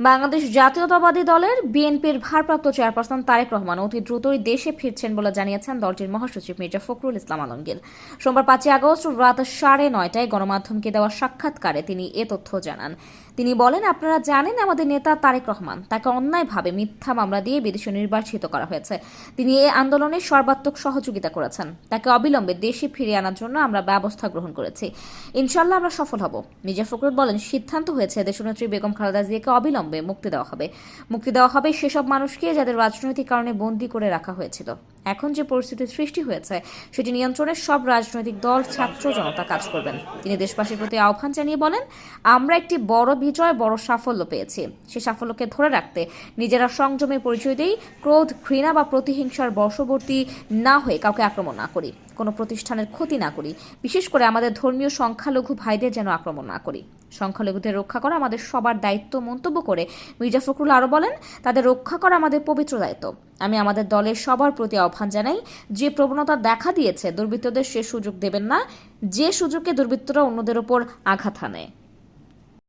বাংলাদেশ জাতীয়তাবাদী দলের বিএনপির ভারপ্রাপ্ত চেয়ারপারসন তারেক রহমান অতি দ্রুতই দেশে ফিরছেন বলে জানিয়েছেন দলটির মহাসচিব মির্জা ফখরুল ইসলাম আলমগীর। সোমবার পাঁচই আগস্ট রাত সাড়ে নয়টায় গণমাধ্যমকে দেওয়া সাক্ষাৎকারে তিনি এ তথ্য জানান। তিনি বলেন, আপনারা জানেন আমাদের নেতা তারেক রহমান। তাকে অন্যায়ভাবে মিথ্যা মামলা দিয়ে বিদেশে নির্বাচিত করা হয়েছে। তিনি এ আন্দোলনে সর্বাত্মক সহযোগিতা করেছেন। তাকে অবিলম্বে দেশে ফিরিয়ে আনার জন্য আমরা ব্যবস্থা গ্রহণ করেছি। ইনশাল্লাহ আমরা সফল হব। মির্জা ফখরুল বলেন, সিদ্ধান্ত হয়েছে দেশনেত্রী বেগম খালেদা জিয়াকে অবিলম্বে মুক্তি দেওয়া হবে। মুক্তি দেওয়া হবে সেসব মানুষকে যাদের রাজনৈতিক কারণে বন্দি করে রাখা হয়েছিল। এখন যে পরিস্থিতির সৃষ্টি হয়েছে, সেটি নিয়ন্ত্রণে সব রাজনৈতিক দল, ছাত্র জনতা কাজ করবেন। তিনি দেশবাসীর প্রতি আহ্বান জানিয়ে বলেন, আমরা একটি বড় বিজয়, বড় সাফল্য পেয়েছি। সে সাফল্যকে ধরে রাখতে নিজেরা সংযমে পরিচয় দেই, ক্রোধ, ঘৃণা বা প্রতিহিংসার বশবর্তী না হয়ে কাউকে আক্রমণ না করি। কোনো প্রতিষ্ঠানের ক্ষতি না করি। বিশেষ করে আমাদের ধর্মীয় সংখ্যালঘু ভাইদের যেন আক্রমণ না করি। সংখ্যালঘুদের রক্ষা করা আমাদের সবার দায়িত্ব মন্তব্য করে মির্জা ফখরুল আরও বলেন, তাদের রক্ষা করা আমাদের পবিত্র দায়িত্ব। আমি আমাদের দলের সবার প্রতি আহ্বান জানাই, যে প্রবণতা দেখা দিয়েছে দুর্বৃত্তদের সে সুযোগ দেবেন না, যে সুযোগে দুর্বৃত্তরা অন্যদের ওপর আঘাত হানে।